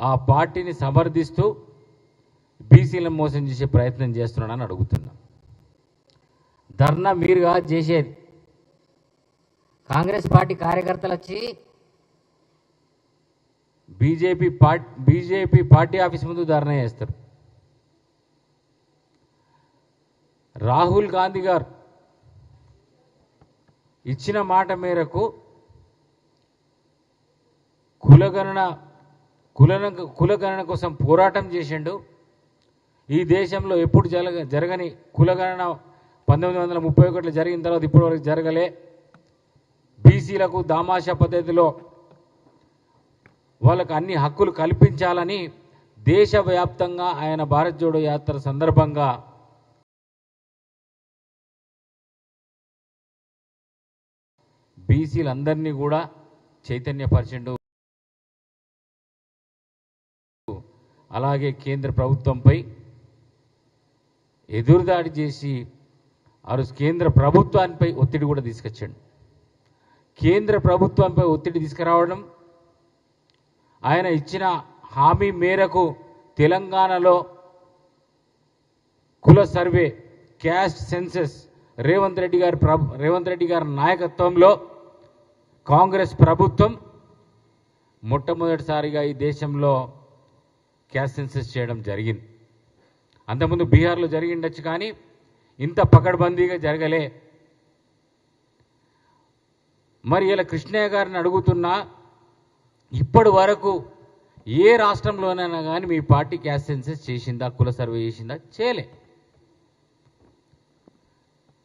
ఆ పార్టీని సమర్థిస్తూ బీసీలను మోసం చేసే ప్రయత్నం చేస్తున్నాడని అడుగుతున్నా. ధర్నా మీరు కాదు చేసేది. కాంగ్రెస్ పార్టీ కార్యకర్తలు వచ్చి BJP party BJP party office ముందు ధర్నా చేస్తారు. రాహుల్ గాంధీ గారు ఇచ్చిన మాట మేరకు కులగణన కులన కులగణన కోసం పోరాటం చేసిండు. ఈ దేశంలో ఎప్పుడు జరగ జరగని కులగణన పంతొమ్మిది వందల ముప్పై ఒకటిలో జరిగిన తర్వాత ఇప్పటివరకు జరగలే. బీసీలకు దామాషా పద్ధతిలో వాళ్ళకు అన్ని హక్కులు కల్పించాలని దేశవ్యాప్తంగా ఆయన భారత్ జోడో యాత్ర సందర్భంగా బీసీలందరినీ కూడా చైతన్యపరిచిండు. అలాగే కేంద్ర ప్రభుత్వంపై ఎదురుదాడి చేసి ఆ రోజు కేంద్ర ప్రభుత్వానిపై ఒత్తిడి కూడా తీసుకొచ్చాడు. కేంద్ర ప్రభుత్వంపై ఒత్తిడి తీసుకురావడం ఆయన ఇచ్చిన హామీ మేరకు తెలంగాణలో కుల survey caste census Revanth Reddy గారి రేవంత్ రెడ్డి గారి నాయకత్వంలో కాంగ్రెస్ ప్రభుత్వం మొట్టమొదటిసారిగా ఈ దేశంలో క్యాష్ సెన్సెస్ చేయడం జరిగింది. అంతకుముందు బీహార్లో జరిగిండొచ్చు కానీ ఇంత పకడ్బందీగా జరగలే. మరి ఇలా కృష్ణయ్య గారిని అడుగుతున్నా ఇప్పటి వరకు ఏ రాష్ట్రంలోనైనా కానీ మీ పార్టీ క్యాష్ సెన్సెస్ చేసిందా కుల సర్వే చేసిందా? చేయలే.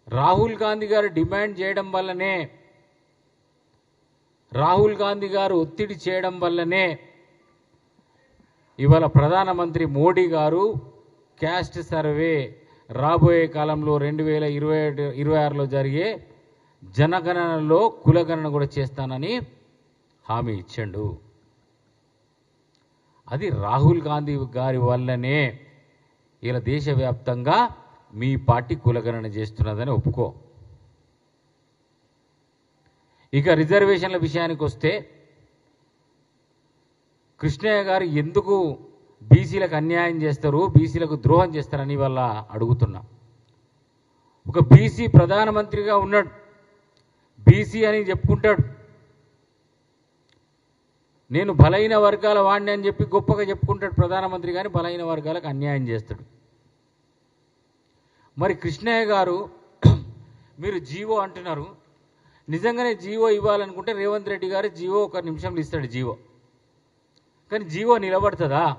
రాహుల్ గాంధీ గారు డిమాండ్ చేయడం వల్లనే రాహుల్ గాంధీ గారు ఒత్తిడి చేయడం వల్లనే ఇవాళ ప్రధానమంత్రి మోడీ గారు క్యాస్ట్ సర్వే రాబోయే కాలంలో రెండు వేల ఇరవై ఇరవై ఆరులో జరిగే జనగణనలో కులగణన కూడా చేస్తానని హామీ ఇచ్చాడు. అది రాహుల్ గాంధీ గారి వల్లనే ఇలా దేశవ్యాప్తంగా మీ పార్టీ కులగణన చేస్తున్నదని ఒప్పుకో. ఇక రిజర్వేషన్ల విషయానికి వస్తే కృష్ణయ్య గారు ఎందుకు బీసీలకు అన్యాయం చేస్తారు బీసీలకు ద్రోహం చేస్తారని వాళ్ళ అడుగుతున్నా. ఒక బీసీ ప్రధానమంత్రిగా ఉన్నాడు. బీసీ అని చెప్పుకుంటాడు. నేను బలహీన వర్గాల వాడిని అని చెప్పి గొప్పగా చెప్పుకుంటాడు ప్రధానమంత్రి కానీ బలహీన వర్గాలకు అన్యాయం చేస్తాడు. మరి కృష్ణయ్య గారు మీరు జీవో అంటున్నారు. నిజంగానే జీవో ఇవ్వాలనుకుంటే రేవంత్ రెడ్డి గారు జీవో ఒక నిమిషంలో ఇస్తాడు జీవో. కానీ జీవో నిలబడుతుందా?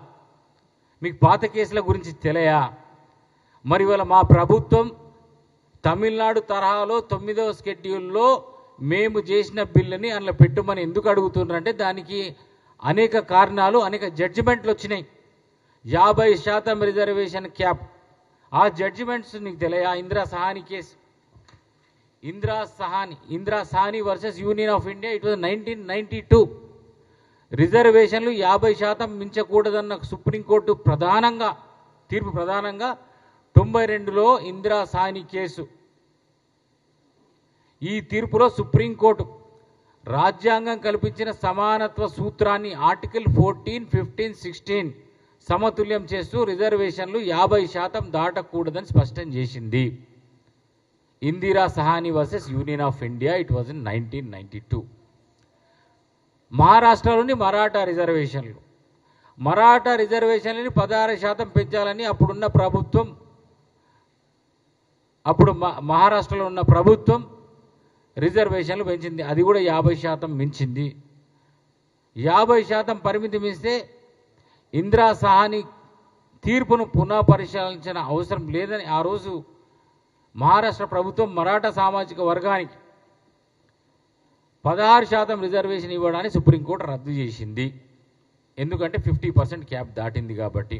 మీకు పాత కేసుల గురించి తెలియా? మరి ఇవాళ మా ప్రభుత్వం తమిళనాడు తరహాలో తొమ్మిదవ స్కెడ్యూల్లో మేము చేసిన బిల్లుని అందులో పెట్టమని ఎందుకు అడుగుతున్నారంటే దానికి అనేక కారణాలు అనేక జడ్జిమెంట్లు వచ్చినాయి. యాభై శాతం రిజర్వేషన్ క్యాప్ ఆ జడ్జిమెంట్స్ నీకు తెలియా? Indira Sawhney case. Indira Sawhney Indira Sawhney versus Union of India it was nineteen ninety two రిజర్వేషన్లు యాభై శాతం మించకూడదన్న సుప్రీంకోర్టు ప్రధానంగా తీర్పు ప్రధానంగా తొంభై రెండులో ఇందిరా సాని కేసు. ఈ తీర్పులో సుప్రీంకోర్టు రాజ్యాంగం కల్పించిన సమానత్వ సూత్రాన్ని ఆర్టికల్ ఫోర్టీన్ ఫిఫ్టీన్ సిక్స్టీన్ సమతుల్యం చేస్తూ రిజర్వేషన్లు యాభై శాతం దాటకూడదని స్పష్టం చేసింది. Indira Sawhney versus Union of India it was in nineteen ninety two. మహారాష్ట్రలోని మరాఠా రిజర్వేషన్లు. మరాఠా రిజర్వేషన్లని పదహారు శాతం పెంచాలని అప్పుడున్న ప్రభుత్వం అప్పుడు మ- మహారాష్ట్రలో ఉన్న ప్రభుత్వం రిజర్వేషన్లు పెంచింది. అది కూడా యాభై శాతం మించింది. యాభై శాతం పరిమితి మించితే ఇందిరా సహాని తీర్పును పునః పరిశీలించిన అవసరం లేదని ఆ రోజు మహారాష్ట్ర ప్రభుత్వం మరాఠా సామాజిక వర్గానికి పదహారు శాతం రిజర్వేషన్ ఇవ్వడాన్ని సుప్రీంకోర్టు రద్దు చేసింది. ఎందుకంటే ఫిఫ్టీ పర్సెంట్ క్యాప్ దాటింది కాబట్టి.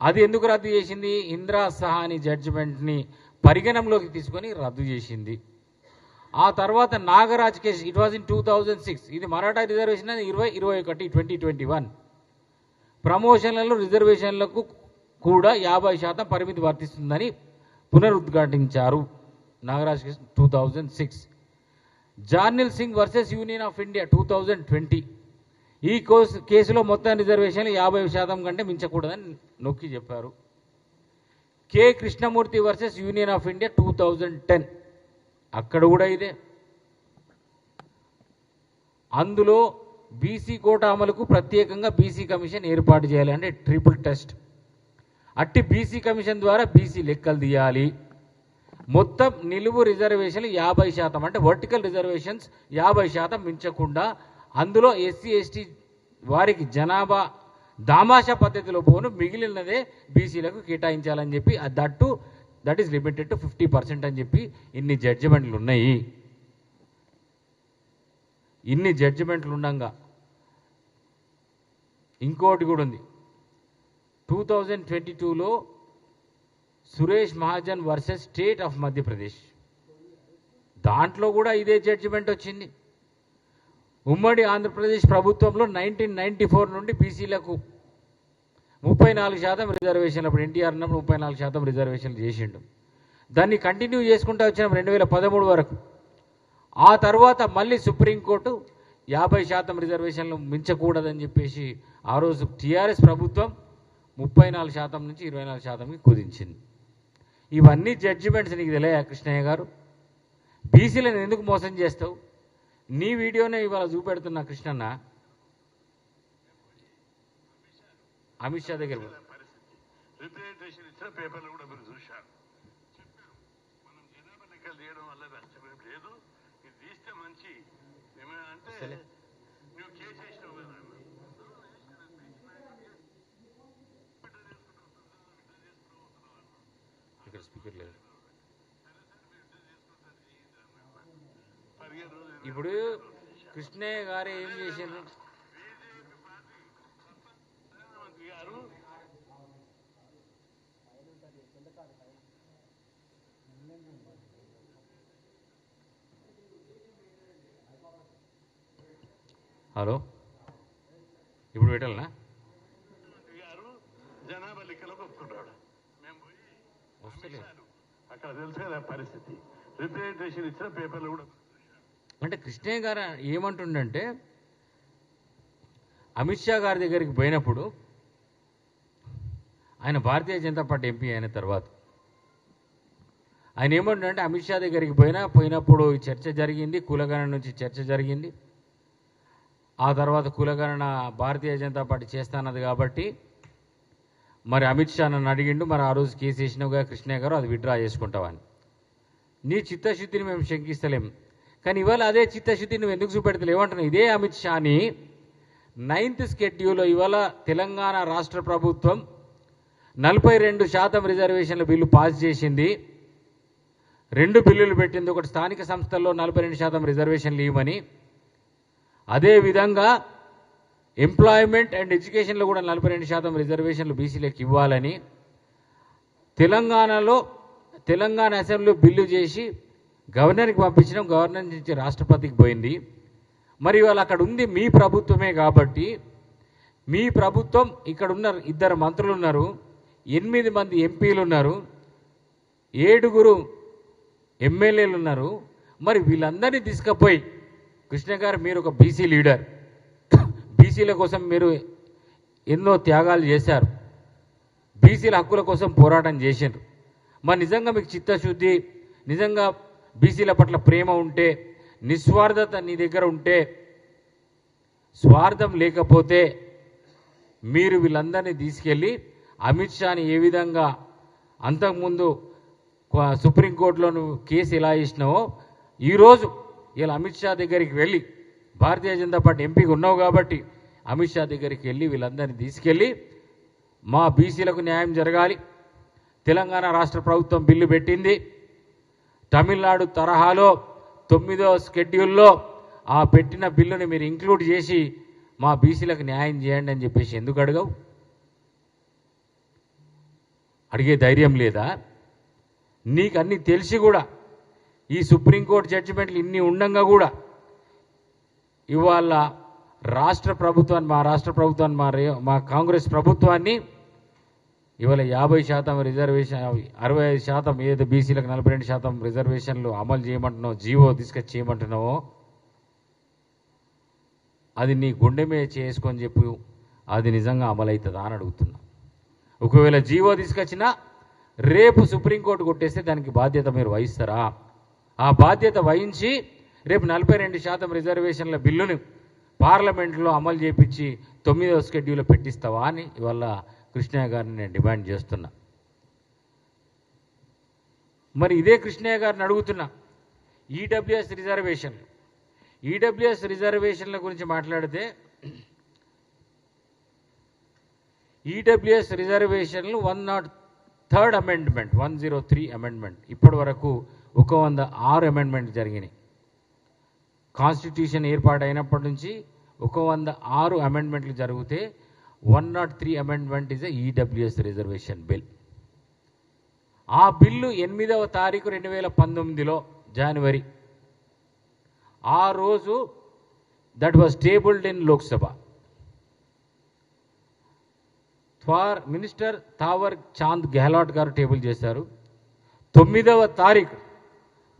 అది ఎందుకు రద్దు చేసింది? ఇందిరా సహాని జడ్జిమెంట్ని పరిగణంలోకి తీసుకొని రద్దు చేసింది. ఆ తర్వాత Nagaraj case it was in two thousand six ఇది మరాఠా రిజర్వేషన్ అనేది ఇరవై ఇరవై ఒకటి ట్వంటీ ట్వంటీ వన్ ప్రమోషన్లలో రిజర్వేషన్లకు కూడా యాభై శాతం పరిమితి వర్తిస్తుందని పునరుద్ఘాటించారు Nagaraj case two thousand six Jarnail Singh versus Union of India two thousand twenty. ఈ కోస్ కేసులో మొత్తం రిజర్వేషన్లు యాభై శాతం కంటే మించకూడదని నొక్కి చెప్పారు. K. Krishnamurthy versus Union of India two thousand ten. అక్కడ కూడా ఇదే. అందులో బీసీ కోట అమలుకు ప్రత్యేకంగా బీసీ కమిషన్ ఏర్పాటు చేయాలి. అంటే ట్రిపుల్ టెస్ట్. అట్టి బీసీ కమిషన్ ద్వారా బీసీ లెక్కలు తీయాలి. మొత్తం నిలువు రిజర్వేషన్లు యాభై శాతం అంటే వర్టికల్ రిజర్వేషన్స్ యాభై శాతం మించకుండా అందులో ఎస్సీ ఎస్టీ వారికి జనాభా దామాషా పద్ధతిలో పోను మిగిలినదే బీసీలకు కేటాయించాలని చెప్పి that that is limited to fifty percent అని చెప్పి ఇన్ని జడ్జిమెంట్లు ఉన్నాయి. ఇన్ని జడ్జిమెంట్లు ఉండంగా. ఇంకోటి కూడా ఉంది. టూ థౌజండ్ ట్వంటీ టూలో Suresh Mahajan versus state of Madhya Pradesh. దాంట్లో కూడా ఇదే జడ్జిమెంట్ వచ్చింది. ఉమ్మడి ఆంధ్రప్రదేశ్ ప్రభుత్వంలో నైన్టీన్ నైన్టీ ఫోర్ నుండి బీసీలకు ముప్పై నాలుగు శాతం రిజర్వేషన్లు అప్పుడు ఎన్టీఆర్ ఉన్నప్పుడు ముప్పై నాలుగు శాతం రిజర్వేషన్లు చేసిండు. దాన్ని కంటిన్యూ చేసుకుంటూ వచ్చినాం రెండు వేల పదమూడు వరకు. ఆ తర్వాత మళ్ళీ సుప్రీంకోర్టు యాభై శాతం రిజర్వేషన్లు మించకూడదని చెప్పేసి ఆ రోజు టీఆర్ఎస్ ప్రభుత్వం ముప్పై నాలుగు శాతం నుంచి ఇరవై నాలుగు శాతంకి కుదించింది. ఇవన్నీ జడ్జిమెంట్స్ నీకు తెలియా కృష్ణయ్య గారు? బీసీలను ఎందుకు మోసం చేస్తావు? నీ వీడియోనే ఇవాళ చూపెడుతున్నా కృష్ణన్న. అమిత్ షా దగ్గర మనం వల్ల లేదు. ఇది తీస్తే మంచి. అంటే సరే. నువ్వు కేసు వేసినావు కదా అన్న. రోజులు ఇప్పుడు కృష్ణయ్య గారు ఏం గారు హలో. ఇప్పుడు పెట్టాలనా ముఖ్యమంత్రి గారు జనాభా లెక్కలకు ఒప్పుకున్నాడు మేము పోయి వస్తలేదు అమిషాలు. అక్కడ తెలుసు కదా పరిస్థితి. రిప్రజెంటేషన్ ఇచ్చిన పేపర్లు కూడా అంటే కృష్ణయ్య గారు ఏమంటుండంటే అమిత్ షా గారి దగ్గరికి పోయినప్పుడు ఆయన భారతీయ జనతా పార్టీ ఎంపీ అయిన తర్వాత ఆయన ఏమంటుండంటే అమిత్ షా దగ్గరికి పోయినా పోయినప్పుడు చర్చ జరిగింది కులగణన నుంచి చర్చ జరిగింది. ఆ తర్వాత కులగణన భారతీయ జనతా పార్టీ చేస్తానది కాబట్టి మరి అమిత్ షా నన్ను అడిగిండు మరి ఆ రోజు కేసు వేసినవుగా కృష్ణయ్య గారు అది విత్డ్రా చేసుకుంటావని. నీ చిత్తశుద్ధిని మేము శంకిస్తలేం. కానీ ఇవాళ అదే చిత్తశుద్ధిని నువ్వు ఎందుకు చూపెడతలేవు అంటున్నావు ఇదే అమిత్ షాని నైన్త్ స్కెడ్యూల్లో ఇవాళ తెలంగాణ రాష్ట్ర ప్రభుత్వం నలభై రెండు శాతం రిజర్వేషన్ల బిల్లు పాస్ చేసింది. రెండు బిల్లులు పెట్టింది ఒకటి స్థానిక సంస్థల్లో నలభై రెండు శాతం రిజర్వేషన్లు ఇవ్వమని. అదేవిధంగా ఎంప్లాయ్మెంట్ అండ్ ఎడ్యుకేషన్లో కూడా నలభై రెండు శాతం రిజర్వేషన్లు బీసీలకు ఇవ్వాలని తెలంగాణలో తెలంగాణ అసెంబ్లీలో బిల్లు చేసి గవర్నర్కి పంపించడం గవర్నర్ నుంచి రాష్ట్రపతికి పోయింది. మరి ఇవాళ అక్కడ ఉంది మీ ప్రభుత్వమే కాబట్టి మీ ప్రభుత్వం ఇక్కడ ఉన్న ఇద్దరు మంత్రులు ఉన్నారు ఎనిమిది మంది ఎంపీలు ఉన్నారు ఏడుగురు ఎమ్మెల్యేలు ఉన్నారు. మరి వీళ్ళందరినీ తీసుకుపోయి కృష్ణ గారు మీరు ఒక బీసీ లీడర్ బీసీల కోసం మీరు ఎన్నో త్యాగాలు చేశారు. బీసీల హక్కుల కోసం పోరాటం చేసిండ్రు. మరి నిజంగా మీకు చిత్తశుద్ధి నిజంగా బీసీల పట్ల ప్రేమ ఉంటే నిస్వార్థత నీ దగ్గర ఉంటే స్వార్థం లేకపోతే మీరు వీళ్ళందరినీ తీసుకెళ్ళి అమిత్ షాని ఏ విధంగా అంతకుముందు క్వ- సుప్రీంకోర్టులో నువ్వు కేసు ఎలా ఇచ్చినావో ఈరోజు ఇలా అమిత్ షా దగ్గరికి వెళ్ళి భారతీయ జనతా పార్టీ ఎంపీగా ఉన్నావు కాబట్టి అమిత్ షా దగ్గరికి వెళ్ళి వీళ్ళందరినీ తీసుకెళ్ళి మా బీసీలకు న్యాయం జరగాలి. తెలంగాణ రాష్ట్ర ప్రభుత్వం బిల్లు పెట్టింది. తమిళనాడు తరహాలో తొమ్మిదో స్కెడ్యూల్లో ఆ పెట్టిన బిల్లుని మీరు ఇంక్లూడ్ చేసి మా బీసీలకు న్యాయం చేయండి అని చెప్పేసి ఎందుకు అడగవు? అడిగే ధైర్యం లేదా? నీకు అన్నీ తెలిసి కూడా ఈ సుప్రీంకోర్టు జడ్జిమెంట్లు ఇన్ని ఉండంగా కూడా ఇవాళ రాష్ట్ర ప్రభుత్వాన్ని మా రాష్ట్ర ప్రభుత్వాన్ని మా రే- మా కాంగ్రెస్ ప్రభుత్వాన్ని ఇవాళ యాభై శాతం రిజర్వేషన్ అరవై ఐదు శాతం ఏదో బీసీలకు నలభై రెండు శాతం రిజర్వేషన్లు అమలు చేయమంటున్నావు జీవో తీసుకొచ్చి చేయమంటున్నావో అది నీ గుండె మీద చేసుకొని చెప్పు అది నిజంగా అమలవుతుందా అని అడుగుతున్నా. ఒకవేళ జీవో తీసుకొచ్చినా రేపు సుప్రీంకోర్టు కొట్టేస్తే దానికి బాధ్యత మీరు వహిస్తారా? ఆ బాధ్యత వహించి రేపు నలభై రెండు శాతం రిజర్వేషన్ల బిల్లుని పార్లమెంట్లో అమలు చేపించి తొమ్మిదవ స్కెడ్యూల్లో పెట్టిస్తావా అని ఇవాళ కృష్ణయ్య గారిని నేను డిమాండ్ చేస్తున్నా. మరి ఇదే కృష్ణయ్య గారిని అడుగుతున్నా. ఈడబ్ల్యూఎస్ రిజర్వేషన్లు. ఈడబ్ల్యూఎస్ రిజర్వేషన్ల గురించి మాట్లాడితే ఈడబ్ల్యూఎస్ రిజర్వేషన్లు one not third amendment one zero three amendment. ఇప్పటి వరకు ఒక వంద ఆరు అమెండ్మెంట్ జరిగినాయి. కాన్స్టిట్యూషన్ ఏర్పాటైనప్పటి నుంచి ఒక వంద ఆరు అమెండ్మెంట్లు జరిగితే one not three amendment is EWS reservation bill. ఆ బిల్లు ఎనిమిదవ తారీఖు రెండు వేల పంతొమ్మిదిలో జనవరి. ఆ రోజు that was tabled in Lok Sabha for minister Thawar Chand Gehlot garu table చేశారు. తొమ్మిదవ తారీఖు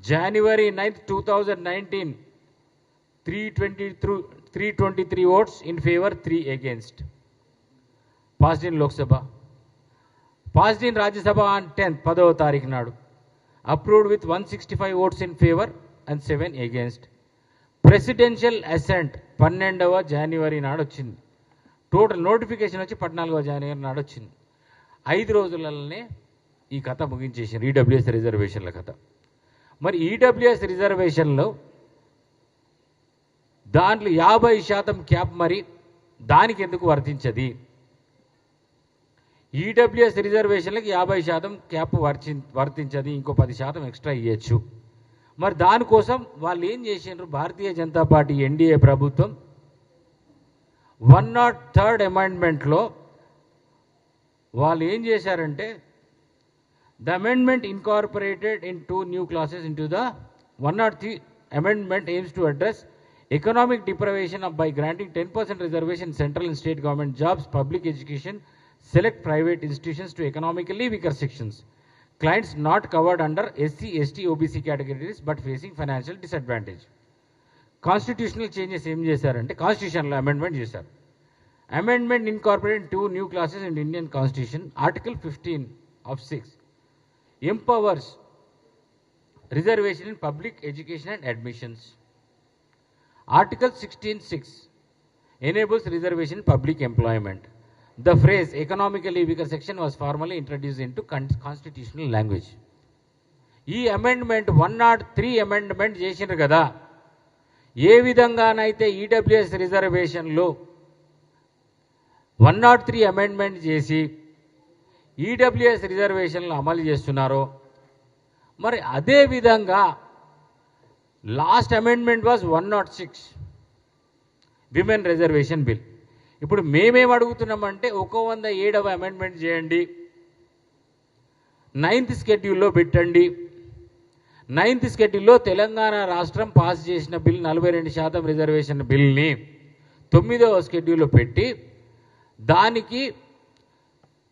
జనవరి ninth two thousand nineteen three twenty three three twenty three votes in favour three against passed Lok Sabha passed in Rajya Sabha on tenth పదవ తారీఖు నాడు. Approved with one sixty five votes in favour and seven against presidential assent పన్నెండవ జనవరి నాడు వచ్చింది. Total notification వచ్చి పద్నాలుగవ జనవరి నాడు వచ్చింది. ఐదు రోజులలోనే ఈ కథ ముగించేసింది. ఈడబ్ల్యూఎస్ రిజర్వేషన్ల కథ. మరి ఈడబ్ల్యూఎస్ రిజర్వేషన్లో దాంట్లో యాభై శాతం క్యాప్ మరి దానికి ఎందుకు వర్తించది? ఈడబ్ల్యూఎస్ రిజర్వేషన్లకు యాభై శాతం క్యాప్ వర్చి వర్తించదు ఇంకో పది శాతం ఎక్స్ట్రా ఇవ్వచ్చు మరి దానికోసం వాళ్ళు ఏం చేసిండ్రు? భారతీయ జనతా పార్టీ ఎన్డీఏ ప్రభుత్వం వన్ నాట్ థర్డ్ అమెండ్మెంట్లో వాళ్ళు ఏం చేశారంటే the amendment incorporated in two new classes in to the one not three amendment aims to address economic deprivation by granting ten percent reservation central and state government jobs public education select private institutions to economically weaker sections clients not covered under SC, ST OBC categories but facing financial disadvantage constitutional changes ఏం చేశారంటే కాన్స్టిట్యూషన్లో amendment చేశారు. Amendment incorporate two new classes in Indian constitution article fifteen of six empowers reservation in public education and admissions article sixteen six enables reservation in public employment. The phrase economically weaker section was formally introduced into con- constitutional language. ఈ amendment one not three amendment చేసిండ్రు కదా ఏ విధంగానైతే EWS రిజర్వేషన్లు one not three amendment చేసి EWS రిజర్వేషన్లు అమలు చేస్తున్నారో మరి అదే విధంగా last amendment was one not six. Women reservation bill. ఇప్పుడు మేమేం అడుగుతున్నామంటే ఒక వంద ఏడవ అమెండ్మెంట్ చేయండి. నైన్త్ స్కెడ్యూల్లో పెట్టండి. నైన్త్ స్కెడ్యూల్లో తెలంగాణ రాష్ట్రం పాస్ చేసిన బిల్ నలభై రెండు శాతం రిజర్వేషన్ బిల్ని తొమ్మిదవ స్కెడ్యూల్లో పెట్టి దానికి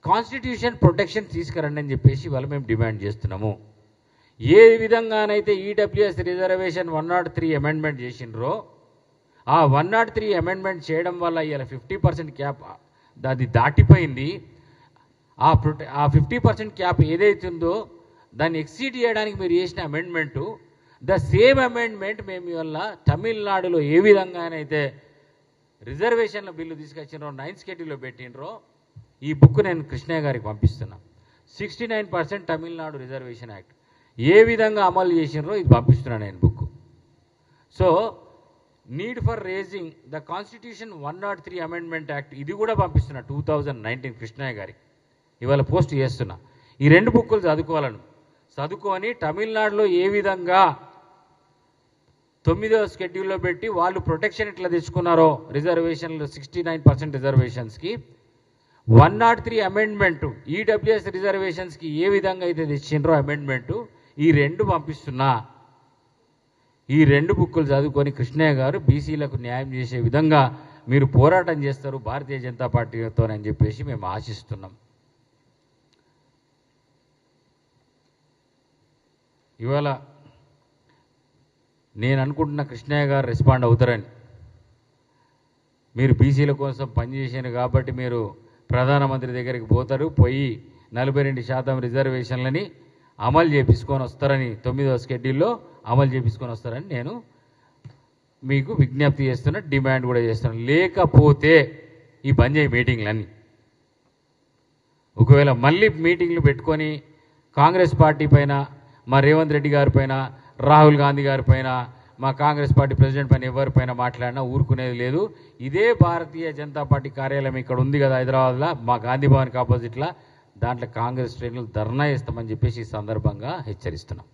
కాన్స్టిట్యూషన్ ప్రొటెక్షన్ తీసుకురండి అని చెప్పేసి వాళ్ళు మేము డిమాండ్ చేస్తున్నాము. ఏ విధంగానైతే EWS reservation one not three amendment చేసిండ్రో ఆ వన్ నాట్ త్రీ అమెండ్మెంట్ చేయడం వల్ల ఇలా ఫిఫ్టీ పర్సెంట్ క్యాప్ అది దాటిపోయింది. ఆ ప్రొటె ఆ ఫిఫ్టీ పర్సెంట్ క్యాప్ ఏదైతుందో దాన్ని ఎక్సీడ్ చేయడానికి మీరు చేసిన అమెండ్మెంటు ద సేమ్ అమెండ్మెంట్ మేము ఇవాళ తమిళనాడులో ఏ విధంగానైతే రిజర్వేషన్ల బిల్లు తీసుకొచ్చినో నైన్త్ స్కెడ్యూల్లో పెట్టినరో ఈ బుక్ నేను కృష్ణయ్య గారికి పంపిస్తున్నా. Sixty nine percent Tamil Nadu reservation act ఏ విధంగా అమలు చేసినారో ఇది పంపిస్తున్నాను నేను book. So need for raising the constitution one not three amendment act ఇది కూడా పంపిస్తున్నా టూ థౌజండ్ నైన్టీన్ కృష్ణయ్య గారికి ఇవాళ పోస్ట్ చేస్తున్నా. ఈ రెండు బుక్కులు చదువుకోవాలను. చదువుకొని తమిళనాడులో ఏ విధంగా తొమ్మిదవ స్కెడ్యూల్లో పెట్టి వాళ్ళు ప్రొటెక్షన్ ఎట్లా తెచ్చుకున్నారో రిజర్వేషన్లు sixty nine percent రిజర్వేషన్స్కి one not three amendment EWS రిజర్వేషన్స్కి ఏ విధంగా అయితే తెచ్చిండ్రో అమెండ్మెంటు ఈ రెండు పంపిస్తున్నా. ఈ రెండు బుక్కులు చదువుకొని కృష్ణయ్య గారు బీసీలకు న్యాయం చేసే విధంగా మీరు పోరాటం చేస్తారు భారతీయ జనతా పార్టీతోనని చెప్పేసి మేము ఆశిస్తున్నాం. ఇవాళ నేను అనుకుంటున్న కృష్ణయ్య గారు రెస్పాండ్ అవుతారని. మీరు బీసీల కోసం పనిచేసారు కాబట్టి మీరు ప్రధానమంత్రి దగ్గరికి పోతారు పోయి నలభై రెండు శాతం రిజర్వేషన్లని అమలు చేపించుకొని వస్తారని తొమ్మిదవ షెడ్యూల్లో అమలు చేపించుకొని వస్తారని నేను మీకు విజ్ఞప్తి చేస్తున్నా డిమాండ్ కూడా చేస్తున్నాను లేకపోతే ఈ బంద్ చేయి మీటింగ్లన్నీ. ఒకవేళ మళ్ళీ మీటింగ్లు పెట్టుకొని కాంగ్రెస్ పార్టీ పైన మా రేవంత్ రెడ్డి గారి పైన రాహుల్ గాంధీ గారి పైన మా కాంగ్రెస్ పార్టీ ప్రెసిడెంట్ పైన ఎవరిపైన మాట్లాడినా ఊరుకునేది లేదు. ఇదే భారతీయ జనతా పార్టీ కార్యాలయం ఇక్కడ ఉంది కదా హైదరాబాద్లో మా గాంధీ భవన్కి ఆపోజిట్లో దాంట్లో కాంగ్రెస్ శ్రేణులు ధర్నా ఇస్తామని చెప్పేసి ఈ సందర్భంగా హెచ్చరిస్తున్నాం.